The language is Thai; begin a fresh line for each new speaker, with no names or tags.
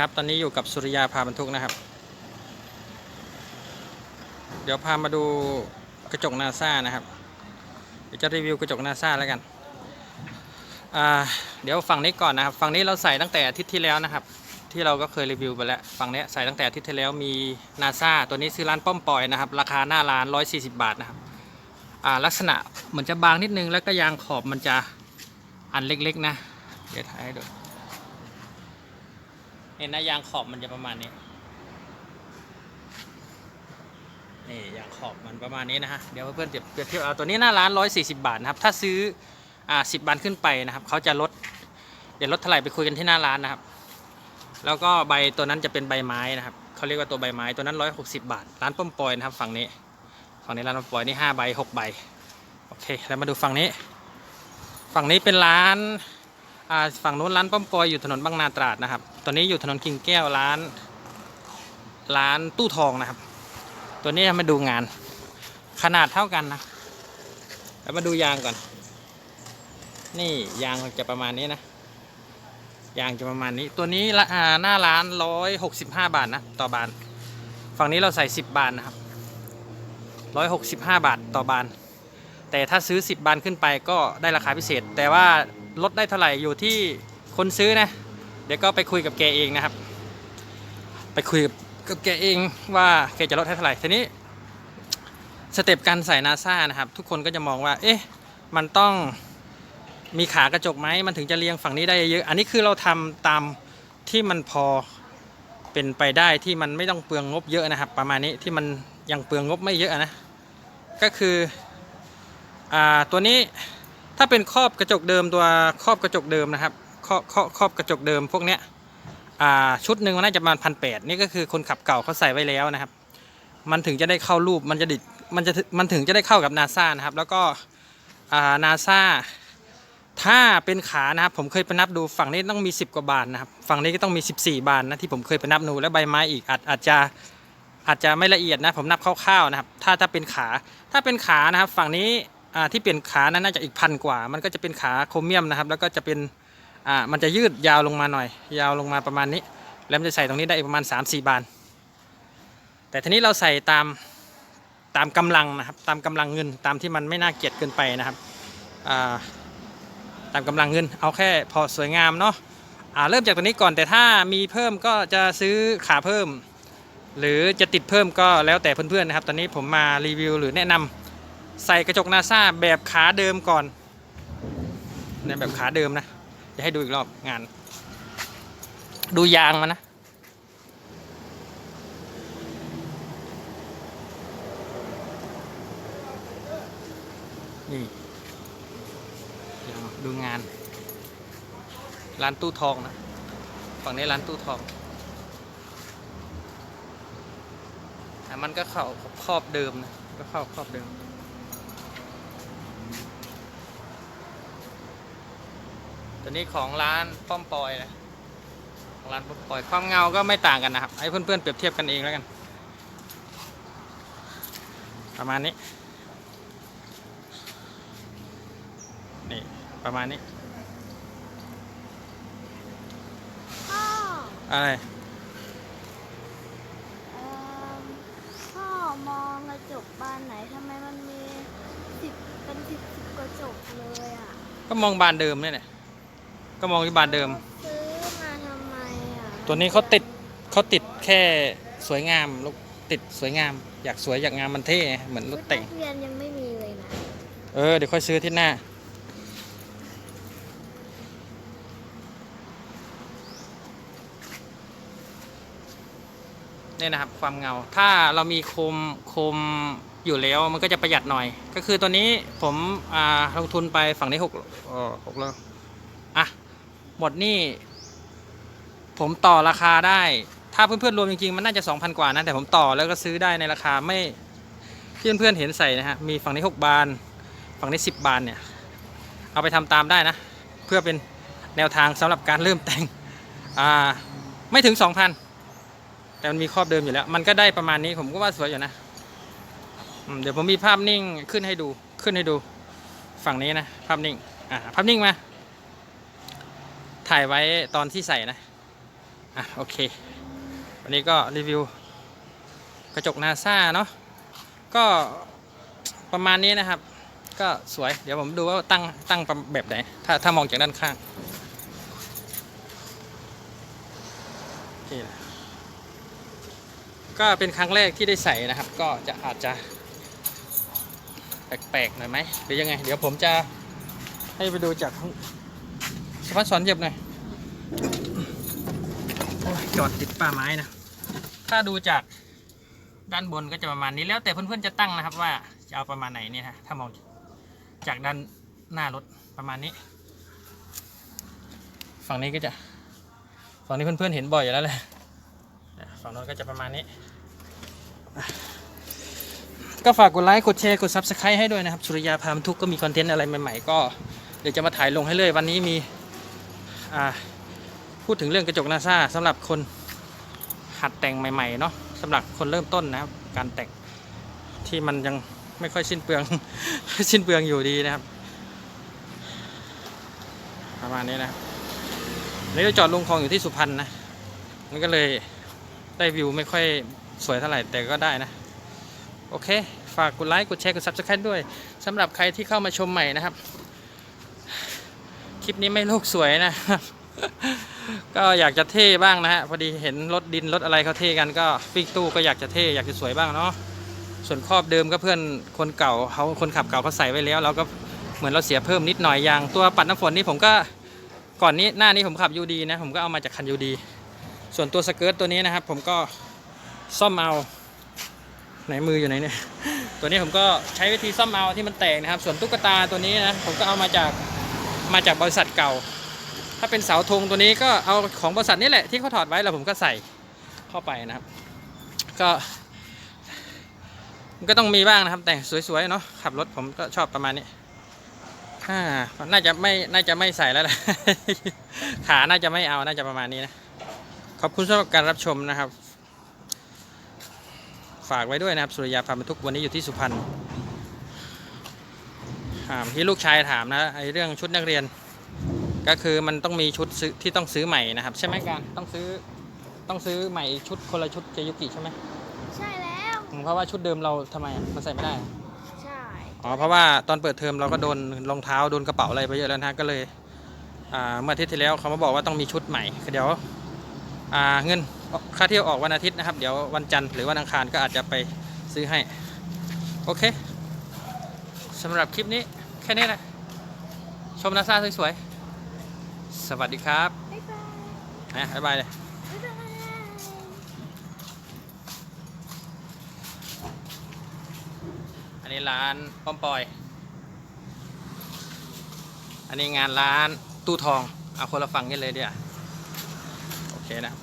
ครับ ตอนนี้อยู่กับสุริยาพาบรรทุกนะครับ เดี๋ยวพามาดูกระจกนาซ่านะครับ เดี๋ยวจะรีวิวกระจกนาซ่าแล้วกัน เดี๋ยวฝั่งนี้ก่อนนะครับ ฝั่งนี้เราใส่ตั้งแต่อาทิตย์ที่แล้วนะครับ ที่เราก็เคยรีวิวไปแล้ว ฝั่งนี้ใส่ตั้งแต่อาทิตย์ที่แล้วมีนาซ่าตัวนี้ซื้อร้านป้อมปอยนะครับ ราคาหน้าร้าน 140 บาทนะครับลักษณะเหมือนจะบางนิดนึงแล้วก็ยางขอบมันจะอันเล็กๆนะ เดี๋ยวถ่ายให้ดู เห็นนะยางขอบมันจะประมาณนี้นี่ยางขอบมันประมาณนี้นะฮะเดี๋ยวเพื่อนๆเปรียบเปรียบเทียบเอาตัวนี้หน้าร้าน140 บาทนะครับถ้าซื้ออ่า10บาทขึ้นไปนะครับเขาจะลดเดี๋ยวลดเท่าไหร่ไปคุยกันที่หน้าร้านนะครับ แล้วก็ใบตัวนั้นจะเป็นใบไม้นะครับเขาเรียกว่าตัวใบไม้ตัวนั้น 160 บาท ร้านป้อมปอยนะครับฝั่งนี้ฝั่งนี้ร้านป้อมปอยนี่5ใบ6ใบโอเคแล้วมาดูฝั่งนี้ ฝั่งนี้เป็นร้านอ่าฝั่งนู้นร้านป้อมปอยอยู่ถนนบางนาตราดนะครับ ตอนนี้อยู่ถนนกิ่งแก้วร้าน ร้านตู้ทองนะครับ ตัวนี้มาดูงาน ขนาดเท่ากันนะแล้วมาดูยางก่อน นี่ยางจะประมาณนี้นะยางจะประมาณนี้ ตัวนี้ละหน้าร้านร้อยหกสิบห้าบาทนะต่อบาน ฝั่งนี้เราใส่สิบบาทนะครับร้อยหกสิบห้าบาทต่อบาน แต่ถ้าซื้อ10บบานขึ้นไปก็ได้ราคาพิเศษ แต่ว่าลดได้เท่าไหร่อยู่ที่คนซื้อนะ ดี๋ยวก็ไปคุยกับแกเองนะครับ ไปคุยกับแกเองว่าแกจะลดให้เท่าไหร่ทีนี้สเต็ปการใส่นาซ่านะครับ ทุกคนก็จะมองว่า เอ๊ะ มันต้องมีขากระจกไหมมันถึงจะเรียงฝั่งนี้ได้เยอะ อันนี้คือเราทำตามที่มันพอเป็นไปได้ที่มันไม่ต้องเปลืองงบเยอะนะครับ ประมาณนี้ที่มันยังเปลืองงบไม่เยอะนะ ก็คืออ่าตัวนี้ถ้าเป็นครอบกระจกเดิมตัวครอบกระจกเดิมนะครับ รอบครอบครอบกระจกเดิมพวกเนี้ยชุดหนึ่งมันน่าจะประมาณพันแปดนี่ก็คือคนขับเก่าเขาใส่ไว้แล้วนะครับ มันถึงจะได้เข้ารูปมันจะดิมันจะมันถึงจะได้เข้ากับนาซ่านะครับ แล้วก็นาซ่าถ้าเป็นขานะครับผมเคยไปนับดูฝั่งนี้ต้องมี 10 กว่าบานนะครับฝั่งนี้ก็ต้องมี 14 บานนะที่ผมเคยไปนับดูแล้วใบไม้อีกอาจอาจจะอาจจะไม่ละเอียดนะผมนับคร่าวๆนะครับ ถ้าถ้าเป็นขาถ้าเป็นขานะครับฝั่งนี้ที่เปลี่ยนขานั้นน่าจะอีกพันกว่า มันก็จะเป็นขาโครเมียมนะครับ แล้วก็จะเป็น อ่ามันจะยืดยาวลงมาหน่อย ยาวลงมาประมาณนี้ แล้วมันจะใส่ตรงนี้ได้อีกประมาณ 3-4 บาน แต่ทีนี้เราใส่ตามตามกำลังนะครับตามกำลังเงินตามที่มันไม่น่าเกลียดเกินไปนะครับอ่าตามกำลังเงิน เอาแค่พอสวยงามเนาะอ่าเริ่มจากตัวนี้ก่อนแต่ถ้ามีเพิ่มก็จะซื้อขาเพิ่ม หรือจะติดเพิ่มก็แล้วแต่เพื่อนๆนะครับ ตอนนี้ผมมารีวิวหรือแนะนำใส่กระจกนาซาแบบขาเดิมก่อนในแบบขาเดิมนะ จะให้ดูอีกรอบงาน ดูยางมันนะ นี่ยางดูงาน ร้านตู้ทองนะฝั่งนี้ร้านตู้ทองอ่มันก็เข้าครอบเดิมนะ ก็เข้าครอบเดิม ตัวนี้ของร้านป้อมปอยนะของร้านป้อมปอยความเงาก็ไม่ต่างกันนะครับให้เพื่อนๆเปรียบเทียบกันเองแล้วกัน ประมาณนี้นี่ประมาณนี้
พ่อ
อะไร
เอ่อพ่อมองกระจกบานไหนทำไมมันมีสิบเป็นสิบสิบกระจกเลยอะ
ก็มองบานเดิมเนี่ยแหละ ก็มองที่บานเดิม
ซื้อมาทำไมอะ
ตัวนี้เขาติดเขาติดแค่สวยงามลูกติดสวยงาม อยากสวยอยากงามมันเท่เหมือนรถแต่ง
ดเรียนยังไม่มีเลยนะ
เออ เดี๋ยวค่อยซื้อที่หน้า เนี่ยนะครับ ความเงา ถ้าเรามีคมคมอยู่แล้วมันก็จะประหยัดหน่อย ก็คือตัวนี้ผมอ่าลงทุนไปฝั่งนี้หกเออหกแล้ว หมดนี่ผมต่อราคาได้ ถ้าเพื่อนๆรวมจริงๆ มันน่าจะ 2,000 กว่านะแต่ผมต่อแล้วก็ซื้อได้ในราคาไม่ที่เพื่อนๆเห็นใส่นะฮะมีฝั่งนี้ 6 บาน ฝั่งนี้ 10 บานเนี่ย เอาไปทำตามได้นะ เพื่อเป็นแนวทางสำหรับการเริ่มแต่งอ่าไม่ถึง 2,000 แต่มันมีครอบเดิมอยู่แล้ว มันก็ได้ประมาณนี้ผมก็ว่าสวยอยู่นะเดี๋ยวผมมีภาพนิ่งขึ้นให้ดูขึ้นให้ดูฝั่งนี้นะภาพนิ่งอ่าภาพนิ่งมา ถ่ายไว้ตอนที่ใส่นะ อะโอเค วันนี้ก็รีวิว กระจกนาซาเนาะ ก็ประมาณนี้นะครับ ก็สวย เดี๋ยวผมดูว่าตั้งตั้งแบบไหน ถ้าถ้ามองจากด้านข้างนี่นะก็เป็นครั้งแรกที่ได้ใส่นะครับ ก็จะอาจจะแปลกๆหน่อยไหมหรือยังไง เดี๋ยวผมจะให้ไปดูจาก สพัดสอนเหยียบหน่อยโอ้ยจอดติดป่าไม้นะ ถ้าดูจากด้านบนก็จะประมาณนี้แล้วแต่เพื่อนๆจะตั้งนะครับว่าจะเอาประมาณไหนเนี่ยฮะถ้ามองจากด้านหน้ารถประมาณนี้ ฝั่งนี้ก็จะ ฝั่งนี้เพื่อนๆเห็นบ่อยอยู่แล้วแหละฝั่งโน้นก็จะประมาณนี้ ก็ฝากกดไลค์กดแชร์กด Subscribe ให้ด้วยนะครับ สุริยาพามนทุกก็มีคอนเทนต์อะไรใหม่ๆ ก็เดี๋ยวจะมาถ่ายลงให้เลยวันนี้มีอ่า พูดถึงเรื่องกระจกนาซาสำหรับคนหัดแต่งใหม่ๆเนาะสำหรับคนเริ่มต้นนะครับ การแต่งที่มันยังไม่ค่อยสิ้นเปลือง สิ้นเปลืองอยู่ดีนะครับ ประมาณนี้นะนนี้เราจอดลงคลองอยู่ที่สุพรรณนะมันก็เลยได้วิวไม่ค่อยสวยเท่าไหร่แต่ก็ได้นะ โอเค ฝากกดไลค์กดแชร์กด subscribe ด้วยสำหรับใครที่เข้ามาชมใหม่นะครับ ลิปนี้ไม่โลกสวยนะครับ ก็อยากจะเท่บ้างนะฮะพอดีเห็นรถดินรถอะไรเขาเท่กันก็ฟิกตู้ก็อยากจะเท่อยากจะสวยบ้างเนาะส่วนครอบเดิมก็เพื่อนคนเก่าเขาคนขับเก่าเขาใส่ไว้แล้ว เราก็เหมือนเราเสียเพิ่มนิดหน่อยอย่างตัวปัดน้ำฝนนี่ผมก็ก่อนนี้หน้านี้ผมขับยูดีนะผมก็เอามาจากคันยูดีส่วนตัวสเกิร์ตตัวนี้นะครับ ผมก็ซ่อมเอาไหนมืออยู่ไหนเนี่ยตัวนี้ผมก็ใช้วิธีซ่อมเอาที่มันแตกนะครับ ส่วนตุ๊กตาตัวนี้นะผมก็เอามาจาก มาจากบริษัทเก่า ถ้าเป็นเสาธงตัวนี้ก็เอาของบริษัทนี่แหละที่เขาถอดไว้แล้วผมก็ใส่เข้าไปนะครับ ก็มันก็ต้องมีบ้างนะครับ แต่งสวยๆเนาะขับรถผมก็ชอบประมาณนี้อ่าน่าจะไม่น่าจะไม่ใส่แล้วแหละขาน่าจะไม่เอาน่าจะประมาณนี้นะขอบคุณสำหรับการรับชมนะครับ ฝากไว้ด้วยนะครับสุริยาพาบรรทุกวันนี้อยู่ที่สุพรรณ ที่ลูกชายถามนะไอเรื่องชุดนักเรียน ก็คือมันต้องมีชุดซื้อที่ต้องซื้อใหม่นะครับ ใช่ไหมการต้องซื้อต้องซื้อใหม่ชุดคนละชุดเจยุกิใช่ไหม
ใช่แล้ว
อืมเพราะว่าชุดเดิมเราทำไมอะมันใส่ไม่ได้อะ
ใช่
อ๋อเพราะว่าตอนเปิดเทอมเราก็โดนรองเท้าโดนกระเป๋าอะไรไปเยอะแล้วนะฮะก็เลยอ่าเมื่ออาทิตย์ที่แล้วเขามาบอกว่าต้องมีชุดใหม่เดี๋ยวอ่าเงินค่าเที่ยวออกวันอาทิตย์นะครับ เดี๋ยววันจันทร์หรือวันอังคารก็อาจจะไปซื้อให้ โอเคสำหรับคลิปนี้ แค่นี้แหละ ชมนาซาสวยๆ สวัสดีครับ
บ๊ายบาย
นะบ๊ายบายเลย
บ๊ายบาย
อันนี้ร้านป้อมปอย อันนี้งานร้านตู้ทอง เอาคนละฝั่งกันเลยเดียวาโอเคนะ